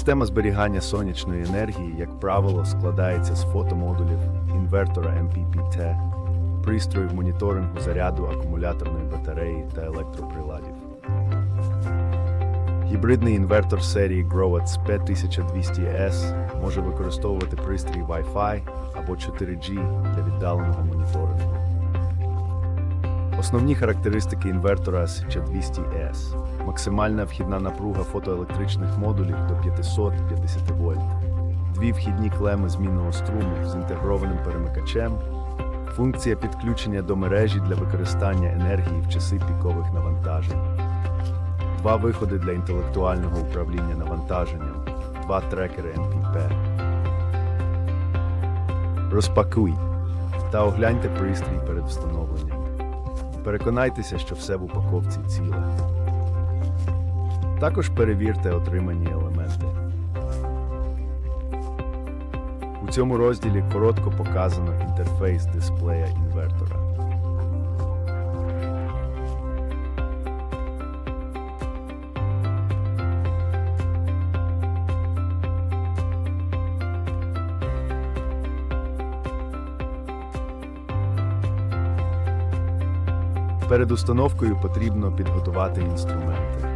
Система зберігання сонячної енергії, як правило, складається з фотомодулів, інвертора MPPT, пристроїв моніторингу заряду акумуляторної батареї та електроприладів. Гібридний інвертор серії Growat P1200S може використовувати пристрій Wi-Fi або 4G для віддаленого моніторингу. Основні характеристики інвертора SC200S – максимальна вхідна напруга фотоелектричних модулів до 550 вольт, дві вхідні клеми змінного струму з інтегрованим перемикачем, функція підключення до мережі для використання енергії в часи пікових навантажень, два виходи для інтелектуального управління навантаженням, два трекери MPP. Розпакуй та огляньте пристрій перед встановленням. Переконайтеся, що все в упаковці ціле. Також перевірте отримані елементи. У цьому розділі коротко показано інтерфейс дисплея інвертора. Перед установкою потрібно підготувати інструменти.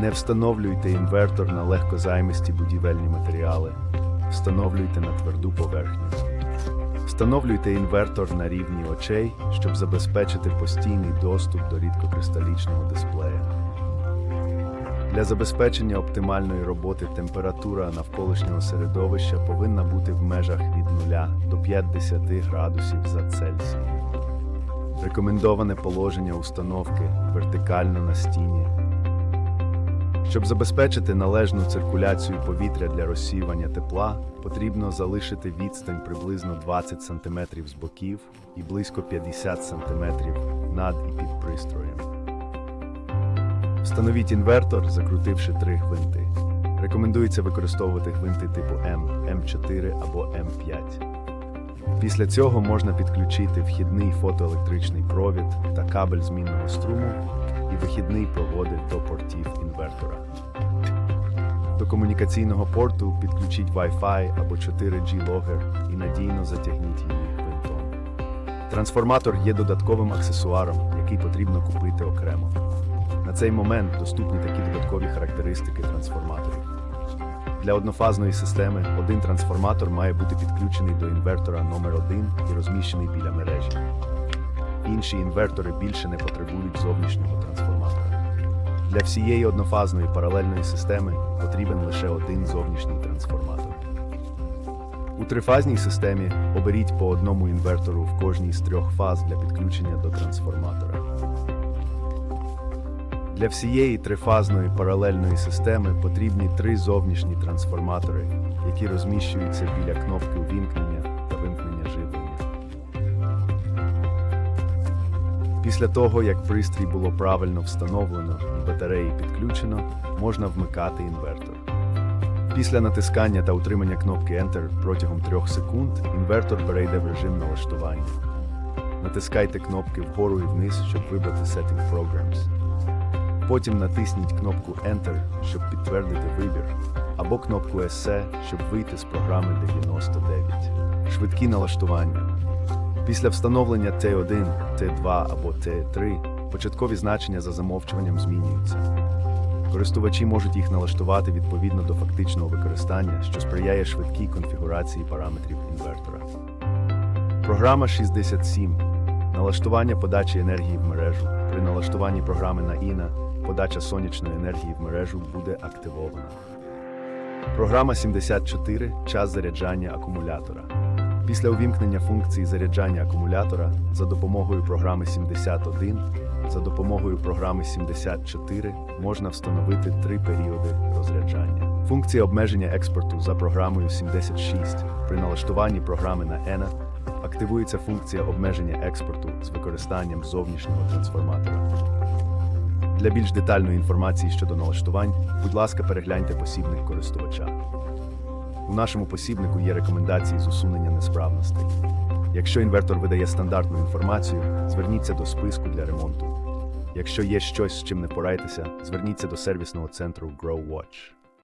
Не встановлюйте інвертор на легкозаймисті будівельні матеріали. Встановлюйте на тверду поверхню. Встановлюйте інвертор на рівні очей, щоб забезпечити постійний доступ до рідкокристалічного дисплея. Для забезпечення оптимальної роботи температура навколишнього середовища повинна бути в межах від 0 до 50 градусів за Цельсієм. Рекомендоване положення установки вертикально на стіні. Щоб забезпечити належну циркуляцію повітря для розсіювання тепла, потрібно залишити відстань приблизно 20 см з боків і близько 50 см над і під пристроєм. Встановіть інвертор, закрутивши три гвинти. Рекомендується використовувати гвинти типу М, М4 або М5. Після цього можна підключити вхідний фотоелектричний провід та кабель змінного струму і вихідний проводи до портів інвертора. До комунікаційного порту підключіть Wi-Fi або 4G логер і надійно затягніть її гвинтом. Трансформатор є додатковим аксесуаром, який потрібно купити окремо. На цей момент доступні такі додаткові характеристики трансформаторів. Для однофазної системи один трансформатор має бути підключений до інвертора номер 1 і розміщений біля мережі. Інші інвертори більше не потребують зовнішнього трансформатора. Для всієї однофазної паралельної системи потрібен лише один зовнішній трансформатор. У трифазній системі оберіть по одному інвертору в кожній з трьох фаз для підключення до трансформатора. Для всієї трифазної паралельної системи потрібні три зовнішні трансформатори, які розміщуються біля кнопки увімкнення та вимкнення живлення. Після того, як пристрій було правильно встановлено і батареї підключено, можна вмикати інвертор. Після натискання та утримання кнопки Enter протягом 3 секунд інвертор перейде в режим налаштування. Натискайте кнопки вгору і вниз, щоб вибрати Setting Programs. Потім натисніть кнопку Enter, щоб підтвердити вибір, або кнопку SE, щоб вийти з програми 99. Швидкі налаштування. Після встановлення T1, T2 або T3 початкові значення за замовчуванням змінюються. Користувачі можуть їх налаштувати відповідно до фактичного використання, що сприяє швидкій конфігурації параметрів інвертора. Програма 67. Налаштування подачі енергії в мережу. При налаштуванні програми на INA подача сонячної енергії в мережу буде активована. Програма 74. Час заряджання акумулятора. Після увімкнення функції заряджання акумулятора за допомогою програми 71, за допомогою програми 74 можна встановити три періоди розряджання. Функція обмеження експорту за програмою 76 при налаштуванні програми на ENA активується функція обмеження експорту з використанням зовнішнього трансформатора. Для більш детальної інформації щодо налаштувань, будь ласка, перегляньте посібник користувача. У нашому посібнику є рекомендації з усунення несправностей. Якщо інвертор видає стандартну інформацію, зверніться до списку для ремонту. Якщо є щось, з чим не впораєтеся, зверніться до сервісного центру GrowWatch.